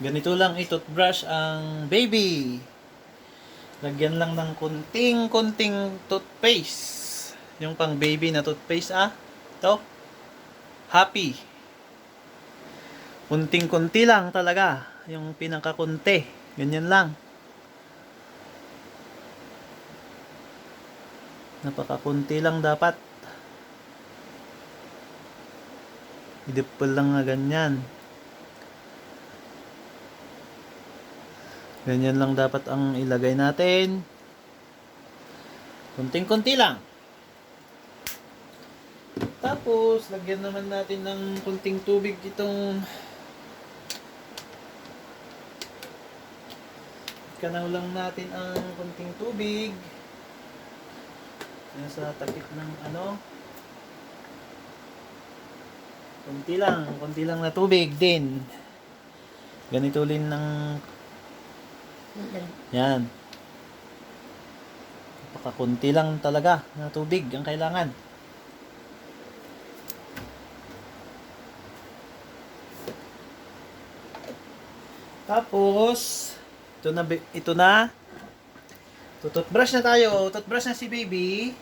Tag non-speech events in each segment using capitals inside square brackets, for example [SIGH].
Ganito lang i-toothbrush ang baby. Lagyan lang ng kunting-kunting toothpaste. Yung pang baby na toothpaste ah. Ito. Happy. Kunting-kunti lang talaga. Yung pinakakunti. Ganyan lang. Napakakunti lang dapat. Idipol lang nga ganyan. Ganyan lang dapat ang ilagay natin. Kunting-kunti lang. Tapos, lagyan naman natin ng kunting tubig itong Kanaw lang natin ang kunting tubig. Yan sa takip ng ano. Kunti lang, kunti lang na tubig din. Ganito rin ng yan. Napakakunti lang talaga na tubig ang kailangan. Tapos, ito na, ito na. Tututbrush na tayo. Toothbrush na si baby.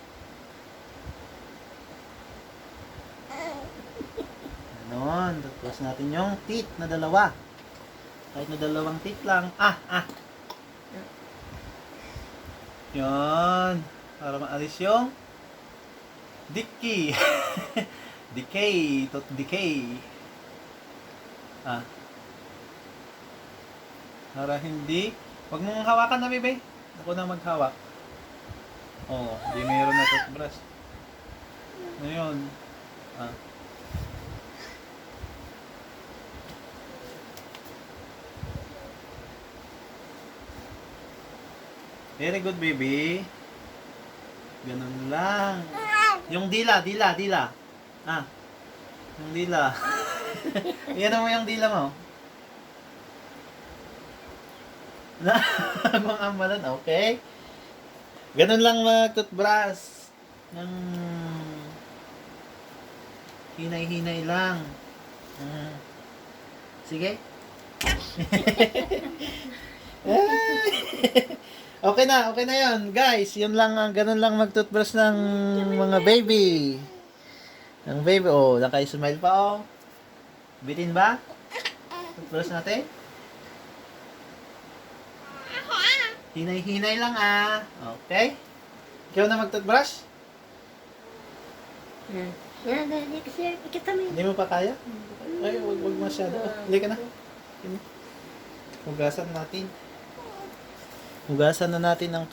Ganon. Toothbrush natin yung teeth na dalawa. Kahit na dalawang teeth lang. Ah, ah. Yan. Para maalis yung dicky. decay. [LAUGHS] Tooth decay. Ah. Para hindi. Huwag mong hawakan na, bebe. Ako na maghawak. Oo, oh, di mayroon na toothbrush. Yun? Ah. Very good, baby. Ganun lang. Yung dila, dila, dila. Ah. Yung dila. [LAUGHS] Iyan mo yung dila mo. Na, [LAUGHS] mga amalan, okay? Ganun lang mag-toothbrush. Ng hinay-hinay lang. Ah. Sige. [LAUGHS] okay na, okay na yon Guys, yun lang, ang ganun lang mag-toothbrush ng mga baby. Ng baby, oh, naka-smile pa, oh. Bitin ba? Toothbrush natin? Hinay-hinay lang, ah. Okay? Ikaw na mag-toothbrush? Yan. Yan, ikita mo Hindi mo pa kaya? Ay, wag, wag masyado. Hindi ka na. Hugasan natin. Hugasan na natin ang.